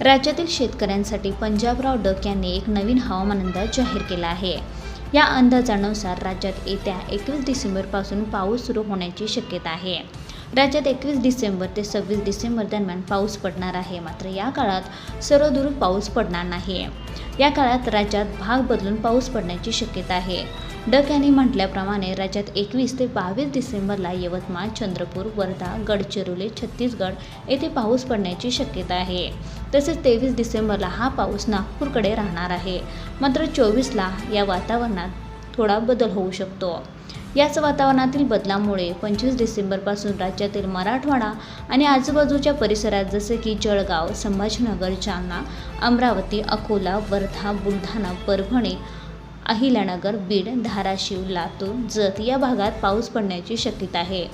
राज्यातील शेतकऱ्यांसाठी पंजाबराव डक यांनी एक नवीन हवामान अंदाज जाहीर केला आहे. या अंदाजानुसार राज्यात येत्या एकवीस डिसेंबरपासून पाऊस सुरू होण्याची शक्यता आहे. राज्यात एकवीस डिसेंबर ते सव्वीस डिसेंबर दरम्यान पाऊस पडणार आहे. मात्र या काळात सर्वदूर पाऊस पडणार नाही. या काळात राज्यात भाग बदलून पाऊस पडण्याची शक्यता आहे. डक यांनी म्हटल्याप्रमाणे राज्यात एकवीस ते बावीस डिसेंबरला यवतमाळ चंद्रपूर वर्धा गडचिरोली छत्तीसगड येथे पाऊस पडण्याची शक्यता आहे. तसेच तेवीस डिसेंबरला हा पाऊस नागपूरकडे राहणार आहे. मात्र चोवीसला या वातावरणात थोडा बदल होऊ शकतो. याच वातावरणातील बदलामुळे पंचवीस डिसेंबरपासून राज्यातील मराठवाडा आणि आजूबाजूच्या परिसरात जसे की जळगाव संभाजीनगर जालना अमरावती अकोला वर्धा बुलढाणा परभणी अहिल्यानगर बीड धाराशिव लातूर जत या भागात पाऊस पडण्याची शक्यता आहे.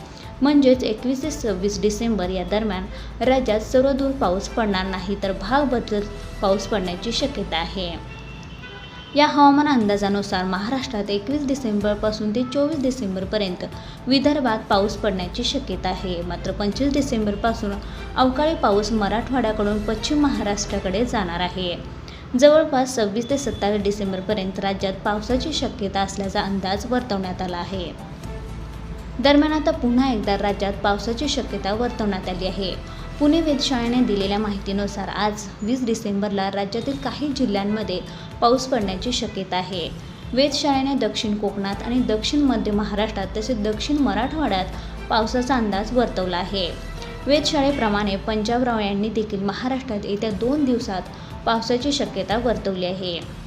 म्हणजेच एकवीस ते सव्वीस डिसेंबर या दरम्यान राज्यात सर्वदूर पाऊस पडणार नाही तर भाग बदलत पाऊस पडण्याची शक्यता आहे. या हवामान अंदाजानुसार महाराष्ट्रात एकवीस डिसेंबरपासून ते चोवीस डिसेंबरपर्यंत विदर्भात पाऊस पडण्याची शक्यता आहे. मात्र पंचवीस डिसेंबरपासून अवकाळी पाऊस मराठवाड्याकडून पश्चिम महाराष्ट्राकडे जाणार आहे. जवळपास सव्वीस ते सत्तावीस डिसेंबरपर्यंत राज्यात पावसाची शक्यता असल्याचा अंदाज वर्तवण्यात आला आहे. दरम्यान आता पुन्हा एकदा राज्यात पावसाची शक्यता वर्तवण्यात आली आहे. पुणे वेधशाळेने दिलेल्या माहितीनुसार आज वीस डिसेंबरला राज्यातील काही जिल्ह्यांमध्ये पाऊस पडण्याची शक्यता आहे. वेधशाळेने दक्षिण कोकणात आणि दक्षिण मध्य महाराष्ट्रात तसेच दक्षिण मराठवाड्यात पावसाचा अंदाज वर्तवला आहे. वेधशाळेप्रमाणे पंजाबराव यांनी देखील महाराष्ट्रात येत्या दोन दिवसात पावसाची शक्यता वर्तवली आहे.